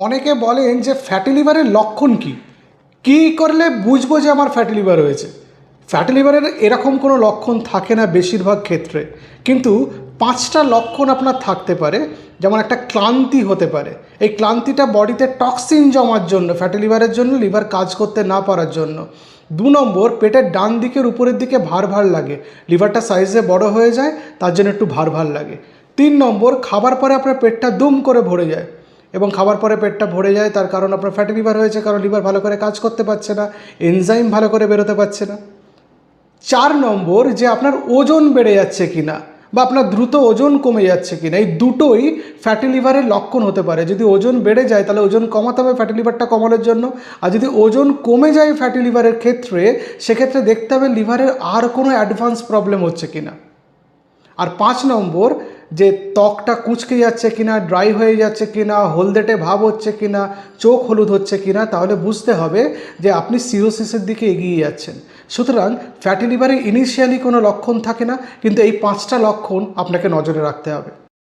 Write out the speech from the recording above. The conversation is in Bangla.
অনেকে বলেন যে ফ্যাটি লিভারের লক্ষণ কি? কী করলে বুঝব যে আমার ফ্যাটি লিভার হয়েছে ফ্যাটি লিভারের এরকম কোনো লক্ষণ থাকে না বেশিরভাগ ক্ষেত্রে। কিন্তু পাঁচটা লক্ষণ আপনার থাকতে পারে, যেমন একটা ক্লান্তি হতে পারে। এই ক্লান্তিটা বডিতে টক্সিন জমার জন্য ফ্যাটি লিভারের জন্য লিভার কাজ করতে না পারার জন্য। দু নম্বর, পেটের ডান দিকের উপরের দিকে ভার ভার লাগে। লিভারটা সাইজে বড় হয়ে যায়, তার জন্য একটু ভার ভার লাগে। তিন নম্বর, খাবার পরে আপনার পেটটা দুম করে ভরে যায়। এবং খাবার পরে পেটটা ভরে যায়, তার কারণ আপনার ফ্যাটি লিভার হয়েছে, কারণ লিভার ভালো করে কাজ করতে পারছে না এনজাইম ভালো করে বেরোতে পারছে না। চার নম্বর যে আপনার ওজন বেড়ে যাচ্ছে কিনা বা আপনার দ্রুত ওজন কমে যাচ্ছে কি না এই দুটোই ফ্যাটি লিভারের লক্ষণ হতে পারে। যদি ওজন বেড়ে যায়, তাহলে ওজন কমাতে হবে ফ্যাটি লিভারটা কমানোর জন্য। আর যদি ওজন কমে যায় ফ্যাটি লিভারের ক্ষেত্রে, সেক্ষেত্রে দেখতে হবে লিভারের আর কোনো অ্যাডভান্স প্রবলেম হচ্ছে কিনা। আর পাঁচ নম্বর যে ত্বকটা কুচকে যাচ্ছে কিনা ড্রাই হয়ে যাচ্ছে কিনা, হলদেটে ভাব হচ্ছে কিনা, চোখ হলুদ হচ্ছে কিনা, তাহলে বুঝতে হবে যে আপনি সিরোসিসের দিকে এগিয়ে যাচ্ছেন। সুতরাং ফ্যাটি লিভারে ইনিশিয়ালি কোনো লক্ষণ থাকে না, কিন্তু এই পাঁচটা লক্ষণ আপনাকে নজরে রাখতে হবে।